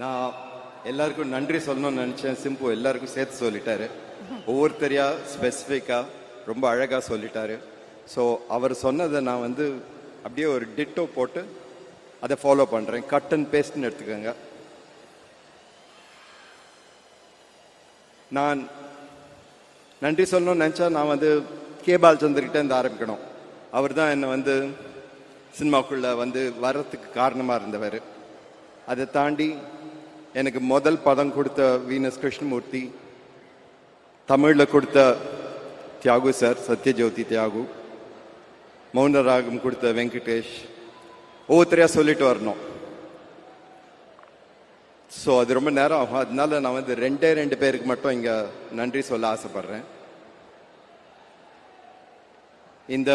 நான் எல்லாருக்கும் நன்றி சொல்லணும்னு நினைச்சேன். சிம்பு எல்லாருக்கும் சேர்த்து சொல்லிட்டாரு. ஒவ்வொருத்தரையா ஸ்பெசிஃபிக்கா ரொம்ப அழகா சொல்லிட்டாரு. ஸோ அவர் சொன்னதை நான் வந்து அப்படியே ஒரு டிட்டோ போட்டு அதை ஃபாலோ பண்றேன். கட் அண்ட் பேஸ்ட்னு எடுத்துக்கோங்க. நான் நன்றி சொல்லணும்னு நினச்சா நான் வந்து கே பாலச்சந்தர்கிட்ட இருந்து ஆரம்பிக்கணும். அவர் தான் என்னை வந்து சினிமாக்குள்ளே வந்து வர்றதுக்கு காரணமாக இருந்தவர். அதை தாண்டி எனக்கு முதல் பதம் கொடுத்த வீனஸ் கிருஷ்ணமூர்த்தி தமிழில் கொடுத்த தியாகு சார் சத்யஜோதி தியாகு மௌனராகம் கொடுத்த வெங்கடேஷ் ஒவ்வொருத்தரையாக சொல்லிட்டு வரணும். ஸோ அது ரொம்ப நேரம் ஆகும். அதனால நான் வந்து ரெண்டே ரெண்டு பேருக்கு மட்டும் இங்கே நன்றி சொல்ல ஆசைப்படுறேன். இந்த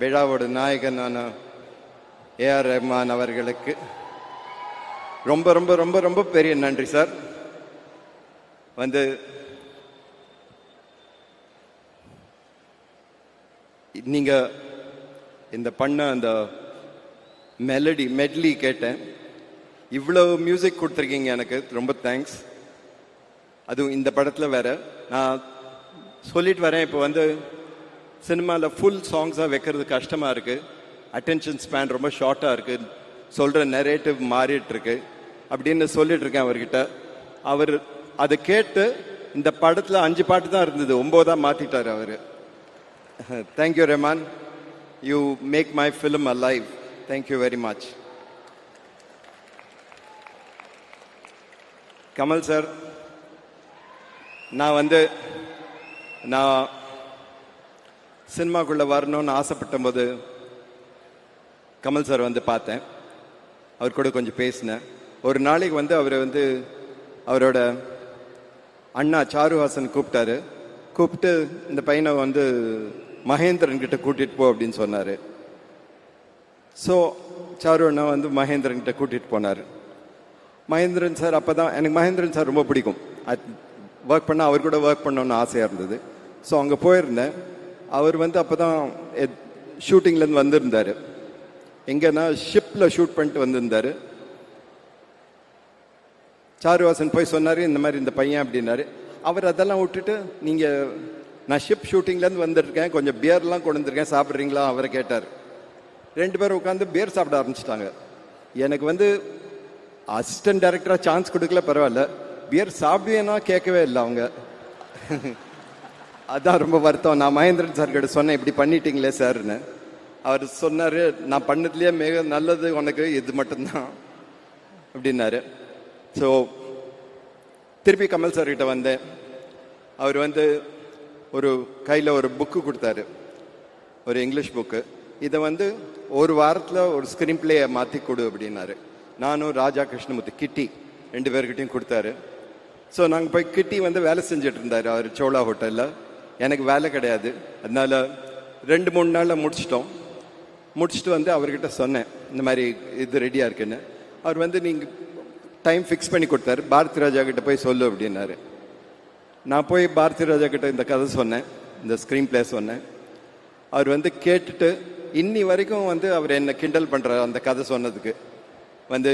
விழாவோட நாயகனான ஏஆர் ரஹ்மான் அவர்களுக்கு ரொம்ப ரொம்ப ரொம்ப ரொம்ப பெரிய நன்றி சார். வந்து நீங்க இந்த பண்ண அந்த மெலடி மெட்லி கேட்டேன். இவ்வளவு மியூசிக் கொடுத்துருக்கீங்க எனக்கு. ரொம்ப தேங்க்ஸ் அதுவும் இந்த படத்தில் வேற. நான் சொல்லிட்டு வரேன். இப்போ வந்து சினிமாவில் ஃபுல் சாங்ஸாக வைக்கிறது கஷ்டமாக இருக்குது அட்டென்ஷன் ஸ்பேன் ரொம்ப ஷார்ட்டாக இருக்குது சொல்கிற நெரேட்டிவ் மாறிட்டுருக்கு அப்படின்னு சொல்லிட்டு இருக்கேன் அவர்கிட்ட. அவர் அதை கேட்டு இந்த படத்தில் அஞ்சு பாட்டு தான் இருந்தது ஒம்போதாக மாற்றிட்டார் அவர். Thank you Raman you make my film alive thank you very much Kamal sir நான் வந்து நான் சினிமாக்குள்ளே வரணும்னு ஆசைப்பட்ட போது கமல் சார் வந்து பார்த்தேன். அவர் கூட கொஞ்சம் பேசினேன். ஒரு நாளைக்கு வந்து அவர் வந்து அவரோட அண்ணா சாருஹாசன் கூப்பிட்டாரு. கூப்பிட்டு இந்த பையனை வந்து மகேந்திரன் கிட்ட கூட்டிட்டு போ அப்படின்னு சொன்னாரு. ஸோ சாரு அண்ணா வந்து மகேந்திரன் கிட்ட கூட்டிட்டு போனார். மகேந்திரன் சார் அப்போ தான் எனக்கு மகேந்திரன் சார் ரொம்ப பிடிக்கும். ஒர்க் பண்ணால் அவர் கூட ஒர்க் பண்ணணும்னு ஆசையாக இருந்தது. ஸோ அங்கே போயிருந்தேன். அவர் வந்து அப்போ தான் ஷூட்டிங்லேருந்து வந்திருந்தார். எங்கன்னா ஷிப்பில் ஷூட் பண்ணிட்டு வந்திருந்தார். சாருவாசன் போய் சொன்னார் இந்த மாதிரி இந்த பையன் அப்படின்னாரு. அவர் அதெல்லாம் விட்டுட்டு நீங்கள் நான் ஷிப் ஷூட்டிங்லேருந்து வந்திருக்கேன் கொஞ்சம் பியர்லாம் கொண்டு வந்திருக்கேன் சாப்பிட்றீங்களா? அவரை கேட்டார். ரெண்டு பேரும் உட்காந்து பியர் சாப்பிட ஆரம்பிச்சிட்டாங்க. எனக்கு வந்து அசிஸ்டன்ட் டைரக்டராக சான்ஸ் கொடுக்கல பரவாயில்ல. பியர் சாப்பிடுவேன்னா கேட்கவே இல்லை அவங்க. அதான் ரொம்ப வருத்தம். நான் மகேந்திரன் சார் கிட்ட சொன்னேன் இப்படி பண்ணிட்டீங்களே சார்னு அவர் சொன்னார் நான் பண்ணதுலேயே மிக நல்லது உனக்கு இது மட்டும்தான் அப்படின்னாரு. ஸோ திருப்பி கமல் சார்கிட்ட வந்தேன். அவர் வந்து ஒரு கையில் ஒரு புக்கு கொடுத்தாரு. ஒரு இங்கிலீஷ் புக்கு இதை வந்து ஒரு வாரத்தில் ஒரு ஸ்க்ரீன் பிளேயை மாற்றி கொடு அப்படின்னாரு. நானும் ராஜா கிருஷ்ணமூர்த்தி கிட்டி ரெண்டு பேர்கிட்டையும் கொடுத்தாரு. ஸோ நாங்கள் போய் கிட்டி வந்து வேலை செஞ்சுட்டு இருந்தார் அவர் சோழா ஹோட்டலில் எனக்கு வேலை கிடையாது. அதனால ரெண்டு மூணு நாளில் முடிச்சிட்டோம். முடிச்சுட்டு வந்து அவர்கிட்ட சொன்னேன் இந்த மாதிரி இது ரெடியாக இருக்குன்னு. அவர் வந்து நீங்கள் டைம் ஃபிக்ஸ் பண்ணி கொடுத்தாரு. பாரதி ராஜா கிட்ட போய் சொல்லு அப்படின்னாரு. நான் போய் பாரதி ராஜா கிட்ட இந்த கதை சொன்னேன். இந்த ஸ்க்ரீன் பிளே சொன்னேன். அவர் வந்து கேட்டுட்டு இன்னி வரைக்கும் வந்து அவர் என்னை கிண்டல் பண்றாரு அந்த கதை சொன்னதுக்கு. வந்து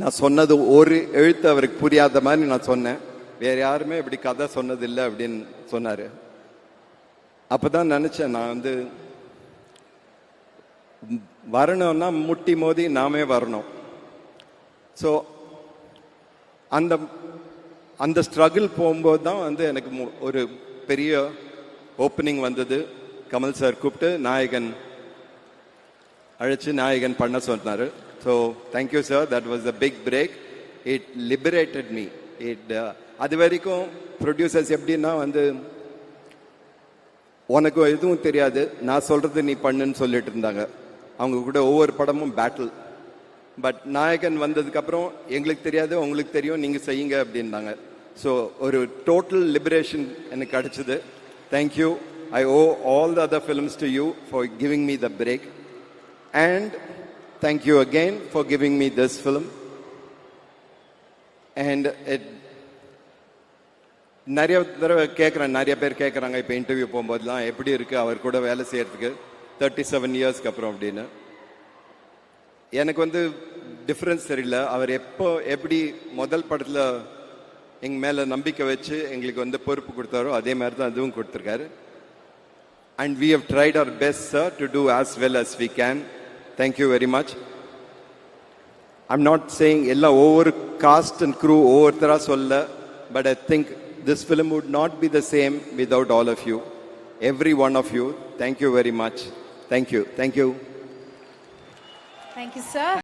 நான் சொன்னது ஒரு எழுத்து அவருக்கு புரியாத மாதிரி நான் சொன்னேன். வேறு யாருமே இப்படி கதை சொன்னதில்லை அப்படின்னு அப்படின்னு அப்போ தான் நினச்சேன் நான் வந்து வரணும்னா முட்டி மோதி நாமே வரணும். ஸோ அந்த அந்த ஸ்ட்ரகிள் போகும்போது தான் வந்து எனக்கு மு- ஒரு பெரிய ஓப்பனிங் வந்தது. கமல் சார் கூப்பிட்டு நாயகன் அழைச்சு நாயகன் பண்ண சொன்னார். So thank you sir that was a big break it liberated me it அது வரைக்கும் ப்ரொடியூசர்ஸ் எப்படின்னா வந்து உனக்கு எதுவும் தெரியாது. நான் சொல்கிறது நீ பண்ணுன்னு சொல்லிட்டு இருந்தாங்க. அவங்க கூட ஒவ்வொரு படமும் பேட்டில் பட் நாயகன் வந்ததுக்கப்புறம் எங்களுக்கு தெரியாது உங்களுக்கு தெரியும் நீங்கள் செய்யுங்க அப்படின்னாங்க. ஸோ ஒரு டோட்டல் லிபரேஷன் எனக்கு கிடச்சிது. Thank you I owe all the other films to you for giving me the break and thank you again for giving me this film and it நிறைய தடவை கேட்குறேன் நிறைய பேர் கேட்குறாங்க இப்போ இன்டர்வியூ போகும்போதெல்லாம் எப்படி இருக்குது அவர் கூட வேலை செய்கிறதுக்கு தேர்ட்டி செவன் இயர்ஸ்க்கு அப்புறம் அப்படின்னு. எனக்கு வந்து டிஃப்ரென்ஸ் தெரியல. அவர் எப்போ எப்படி முதல் படத்தில் எங்கள் மேலே நம்பிக்கை வச்சு எங்களுக்கு வந்து பொறுப்பு கொடுத்தாரோ அதே மாதிரி தான் அதுவும் கொடுத்துருக்காரு and we have tried our best sir to do as well as we can thank you very much I'm not saying எல்லாம் ஒவ்வொரு காஸ்ட் அண்ட் க்ரூ ஒவ்வொருத்தராக சொல்ல but I think this film would not be the same without all of you every one of you thank you very much thank you thank you Thank you, sir.